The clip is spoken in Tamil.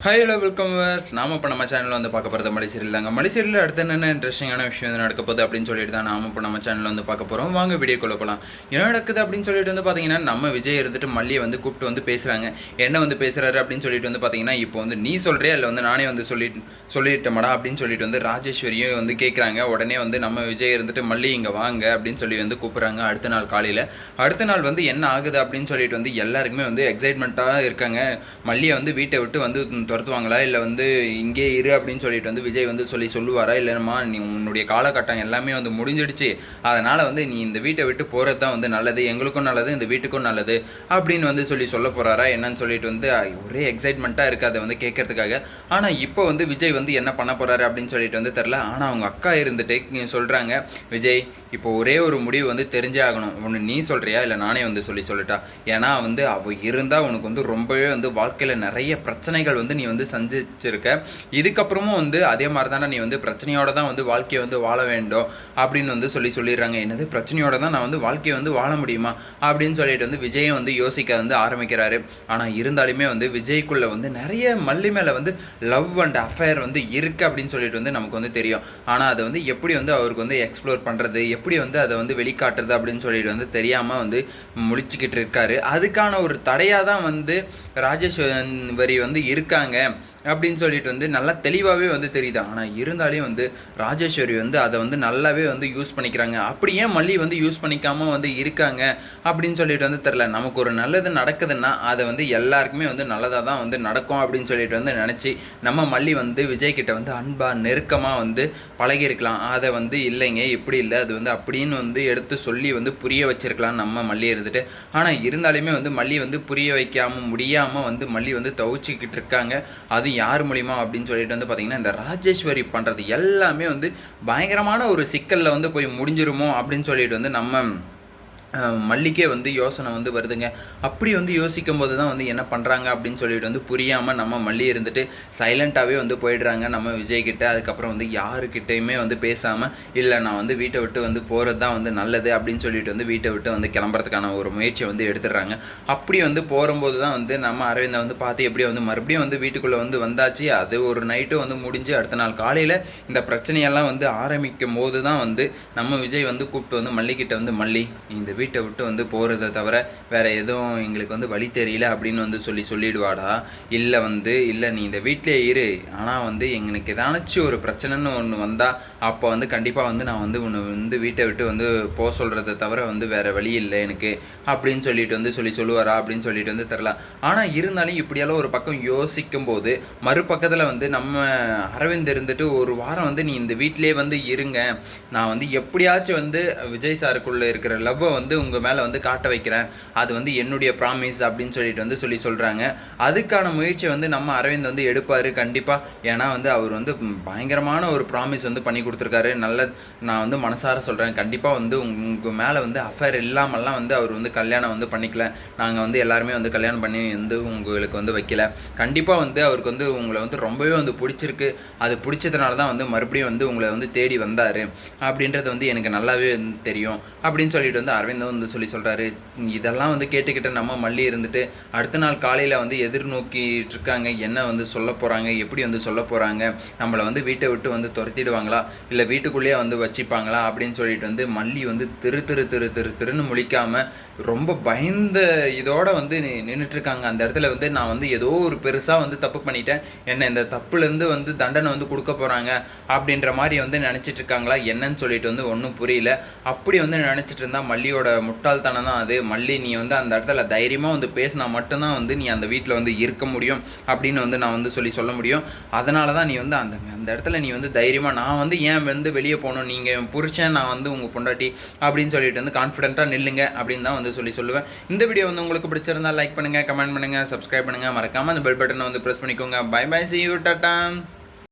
ஹாய் ஹலோ வெல்கம் வர்ஸ் நாம இப்போ நம்ம சேனலில் வந்து பார்க்க போகிறது மலைசீரியல் தாங்க மலைசீரியல் அடுத்து என்னென்ன இன்ட்ரெஸ்டிங்கான விஷயம் வந்து நடக்க போகுது அப்படின்னு சொல்லிட்டு தான் நாம இப்போ நம்ம சேனலில் வந்து பார்க்க போகிறோம் வாங்க வீடியோக்குள்ள போகலாம் என்ன நடக்குது அப்படின்னு சொல்லிட்டு வந்து பார்த்தீங்கன்னா நம்ம விஜய் இருந்துட்டு மல்லியை வந்து கூப்பிட்டு வந்து பேசுகிறாங்க என்ன வந்து பேசுகிறாரு அப்படின்னு சொல்லிட்டு வந்து பார்த்தீங்கன்னா இப்போ வந்து நீ சொல்கிறியா இல்லை வந்து நானே வந்து சொல்லி சொல்லிட்டேமாடா அப்படின்னு சொல்லிட்டு வந்து ராஜேஸ்வரியும் வந்து கேட்குறாங்க உடனே வந்து நம்ம விஜய் இருந்துட்டு மல்லி இங்கே வாங்க அப்படின்னு சொல்லி வந்து கூப்பிட்றாங்க அடுத்த நாள் காலையில். அடுத்த நாள் வந்து என்ன ஆகுது அப்படின்னு சொல்லிட்டு வந்து எல்லாருக்குமே வந்து எக்ஸைட்மெண்ட்டாக இருக்காங்க. மல்லியை வந்து வீட்டை விட்டு வந்து துரத்துவாங்களா? இல்லை வந்து இங்கே இரு அப்படின்னு சொல்லிட்டு வந்து விஜய் வந்து சொல்லி சொல்லுவாரா? இல்லைம்மா நீ உன்னுடைய காலகட்டம் எல்லாமே வந்து முடிஞ்சிடுச்சு. அதனால் வந்து நீ இந்த வீட்டை விட்டு போகிறது தான் வந்து நல்லது. எங்களுக்கும் நல்லது இந்த வீட்டுக்கும் நல்லது அப்படின்னு வந்து சொல்லி சொல்ல போகிறாரா என்னன்னு சொல்லிட்டு வந்து ஒரே எக்ஸைட்மெண்ட்டாக இருக்குது அதை வந்து கேட்கறதுக்காக. ஆனால் இப்போ வந்து விஜய் வந்து என்ன பண்ண போகிறாரு அப்படின்னு சொல்லிட்டு வந்து தெரில ஆனால் அவங்க அக்கா இருந்துட்டு சொல்கிறாங்க விஜய் இப்போ ஒரே ஒரு முடிவு வந்து தெரிஞ்சே ஆகணும். ஒன்று நீ சொல்கிறியா இல்லை நானே வந்து சொல்லி சொல்லட்டா? ஏன்னா வந்து அவள் இருந்தால் உனக்கு வந்து ரொம்பவே வந்து வாழ்க்கையில் நிறைய பிரச்சனைகள் வந்து நீ வந்து சந்திச்சிருக்க. இதுக்கப்புறமும் வந்து அதே மாதிரி தானே நீ வந்து பிரச்சனையோட தான் வந்து வாழ்க்கையை வந்து வாழ வேண்டும் அப்படின்னு வந்து சொல்லி சொல்லிடுறாங்க. என்னது? பிரச்சனையோட தான் நான் வந்து வாழ்க்கையை வந்து வாழ முடியுமா? அப்படின்னு சொல்லிட்டு வந்து விஜயை வந்து யோசிக்க வந்து ஆரம்பிக்கிறாரு. ஆனால் இருந்தாலுமே வந்து விஜய்க்குள்ளே வந்து நிறைய மல்லி மேலே வந்து லவ் அண்ட் அஃபேர் வந்து இருக்குது அப்படின்னு சொல்லிட்டு வந்து நமக்கு வந்து தெரியும். ஆனால் அதை வந்து எப்படி வந்து அவருக்கு வந்து எக்ஸ்ப்ளோர் பண்ணுறது எப்படி வந்து அதை வந்து வெளிக்காட்டுறது அப்படின்னு சொல்லிட்டு வந்து தெரியாமல் வந்து முழிச்சுக்கிட்டு இருக்காரு. அதுக்கான ஒரு தடையாக தான் வந்து ராஜேஸ்வரி வந்து இருக்காங்க. அப்படின்னு சொல்லிட்டு வந்து நல்லா தெளிவாகவே வந்து தெரியுது. ஆனால் இருந்தாலும் வந்து ராஜேஸ்வரி வந்து அதை வந்து நல்லாவே வந்து யூஸ் பண்ணிக்கிறாங்க. அப்படி ஏன் மல்லி வந்து யூஸ் பண்ணிக்காமல் வந்து இருக்காங்க அப்படின்னு சொல்லிட்டு வந்து தெரில நமக்கு ஒரு நல்லது நடக்குதுன்னா அதை வந்து எல்லாருக்குமே வந்து நல்லதாக தான் வந்து நடக்கும் அப்படின்னு சொல்லிட்டு வந்து நினச்சி நம்ம மல்லி வந்து விஜய்கிட்ட வந்து அன்பாக நெருக்கமாக வந்து பழகியிருக்கலாம். அதை வந்து இல்லைங்க இப்படி இல்லை அது வந்து அப்படின்னு வந்து எடுத்து சொல்லி வந்து புரிய வச்சிருக்கலாம் நம்ம மல்லி இருந்துட்டு. ஆனால் இருந்தாலுமே வந்து மல்லி வந்து புரிய வைக்காமல் முடியாமல் வந்து மல்லி வந்து தவிச்சிக்கிட்டு இருக்காங்க. அது யார் மூலிமா அப்படின்னு சொல்லிட்டு வந்து பார்த்தீங்கன்னா இந்த ராஜேஸ்வரி பண்ணுறது எல்லாமே வந்து பயங்கரமான ஒரு சிக்கலில் வந்து போய் முடிஞ்சிருமோ அப்படின்னு சொல்லிட்டு வந்து நம்ம மல்லிக்கே வந்து யோசனை வந்து வருதுங்க. அப்படி வந்து யோசிக்கும் போது தான் வந்து என்ன பண்ணுறாங்க அப்படின்னு சொல்லிட்டு வந்து புரியாமல் நம்ம மல்லி இருந்துட்டு சைலண்ட்டாகவே வந்து போயிடுறாங்க நம்ம விஜய்கிட்ட அதுக்கப்புறம் வந்து யாருக்கிட்டையுமே வந்து பேசாமல் இல்லை நான் வந்து வீட்டை விட்டு வந்து போகிறது தான் வந்து நல்லது அப்படின்னு சொல்லிட்டு வந்து வீட்டை விட்டு வந்து கிளம்புறதுக்கான ஒரு முயற்சியை வந்து எடுத்துடுறாங்க. அப்படி வந்து போகும்போது தான் வந்து நம்ம அரவிந்தை வந்து பார்த்து எப்படி வந்து மறுபடியும் வந்து வீட்டுக்குள்ளே வந்து வந்தாச்சு. அது ஒரு நைட்டும் வந்து முடிஞ்சு அடுத்த நாள் காலையில் இந்த பிரச்சனையெல்லாம் வந்து ஆரம்பிக்கும் போது தான் வந்து நம்ம விஜய் வந்து கூப்பிட்டு வந்து மல்லிக்கிட்ட வந்து மல்லி இந்த வீட்டை விட்டு வந்து போகிறத தவிர வேறு எதுவும் எங்களுக்கு வந்து வழி தெரியல அப்படின்னு வந்து சொல்லி சொல்லிடுவாடா. இல்லை வந்து இல்லை நீ இந்த வீட்டிலே இரு. ஆனால் வந்து எங்களுக்கு ஏதாச்சும் ஒரு பிரச்சனைன்னு ஒன்று வந்தால் அப்போ வந்து கண்டிப்பாக வந்து நான் வந்து உன்னை வந்து வீட்டை விட்டு வந்து போக சொல்கிறத தவிர வந்து வேறு வழி இல்லை எனக்கு. அப்படின்னு சொல்லிட்டு வந்து சொல்லி சொல்லுவாரா அப்படின்னு சொல்லிட்டு வந்து தரலாம் ஆனால் இருந்தாலும் இப்படியெல்லாம் ஒரு பக்கம் யோசிக்கும் போது மறுபக்கத்தில் வந்து நம்ம அரவிந்த் இருந்துட்டு ஒரு வாரம் வந்து நீ இந்த வீட்டிலே வந்து இருங்க. நான் வந்து எப்படியாச்சும் வந்து விஜய் சாருக்குள்ளே இருக்கிற லவ்வை வந்து உங்கள் மேலே வந்து காட்ட வைக்கிறேன். அது வந்து என்னுடைய ப்ராமிஸ் அப்படின்னு சொல்லிட்டு வந்து சொல்லி சொல்கிறாங்க அதுக்கான முயற்சியை வந்து நம்ம அரவிந்த் வந்து எடுப்பார் கண்டிப்பாக ஏன்னா வந்து அவர் வந்து பயங்கரமான ஒரு ப்ராமிஸ் வந்து பண்ணி கொடுத்துருக்காரு. நல்ல நான் வந்து மனசார சொல்கிறேன் கண்டிப்பாக வந்து உங்கள் மேலே வந்து அஃபேர் இல்லாமல்லாம் வந்து அவர் வந்து கல்யாணம் வந்து பண்ணிக்கல. நாங்கள் வந்து எல்லாருமே வந்து கல்யாணம் பண்ணி வந்து உங்களுக்கு வந்து வைக்கல. கண்டிப்பாக வந்து அவருக்கு வந்து உங்களை வந்து ரொம்பவே வந்து பிடிச்சிருக்கு. அது பிடிச்சதுனால தான் வந்து மறுபடியும் வந்து உங்களை வந்து தேடி வந்தார். அப்படின்றது வந்து எனக்கு நல்லாவே வந்து தெரியும். அப்படின்னு சொல்லிட்டு வந்து அரவிந்த் அரவிந்தும் வந்து சொல்லி சொல்கிறாரு இதெல்லாம் வந்து கேட்டுக்கிட்ட நம்ம மல்லி இருந்துட்டு அடுத்த நாள் காலையில் வந்து எதிர்நோக்கிட்டு இருக்காங்க. என்ன வந்து சொல்ல போகிறாங்க எப்படி வந்து சொல்ல போகிறாங்க நம்மளை வந்து வீட்டை விட்டு வந்து துரத்திடுவாங்களா? இல்லை வீட்டுக்குள்ளேயே வந்து வச்சுப்பாங்களா? அப்படின்னு சொல்லிட்டு வந்து மல்லி வந்து திரு திரு திரு திரு திருன்னு முழிக்காமல் ரொம்ப பயந்த இதோட வந்து நின்றுட்டுருக்காங்க அந்த இடத்துல வந்து நான் வந்து ஏதோ ஒரு பெருசாக வந்து தப்பு பண்ணிட்டேன். என்ன இந்த தப்புலேருந்து வந்து தண்டனை வந்து கொடுக்க போகிறாங்க அப்படின்ற மாதிரி வந்து நினச்சிட்டு இருக்காங்களா? என்னன்னு சொல்லிட்டு வந்து ஒன்றும் புரியல. அப்படி வந்து நினச்சிட்டு இருந்தால் மல்லியோட முட்டாள்தனம் தான் அது. மல்லி நீ வந்து அந்த இடத்துல தைரியமாக வந்து பேசினா மட்டும்தான் வந்து நீ அந்த வீட்டில் வந்து இருக்க முடியும் அப்படின்னு வந்து நான் வந்து சொல்லி சொல்ல முடியும். அதனால தான் நீ வந்து அந்த அந்த இடத்துல நீ வந்து தைரியமாக நான் வந்து ஏன் வந்து வெளியே போகணும்? நீங்கள் என் புருஷன் நான் வந்து உங்கள் பொண்டாட்டி அப்படின்னு சொல்லிட்டு வந்து கான்ஃபிடென்ட்டாக நில்லுங்க அப்படின்னு தான் வந்து சொல்லி சொல்லுவேன். இந்த வீடியோ வந்து உங்களுக்கு பிடிச்சிருந்தா லைக் பண்ணுங்கள் கமெண்ட் பண்ணுங்கள் சப்ஸ்கிரைப் பண்ணுங்கள் மறக்காமல் அந்த பெல் பட்டனை வந்து ப்ரெஸ் பண்ணிக்கோங்க. Bye bye see you tata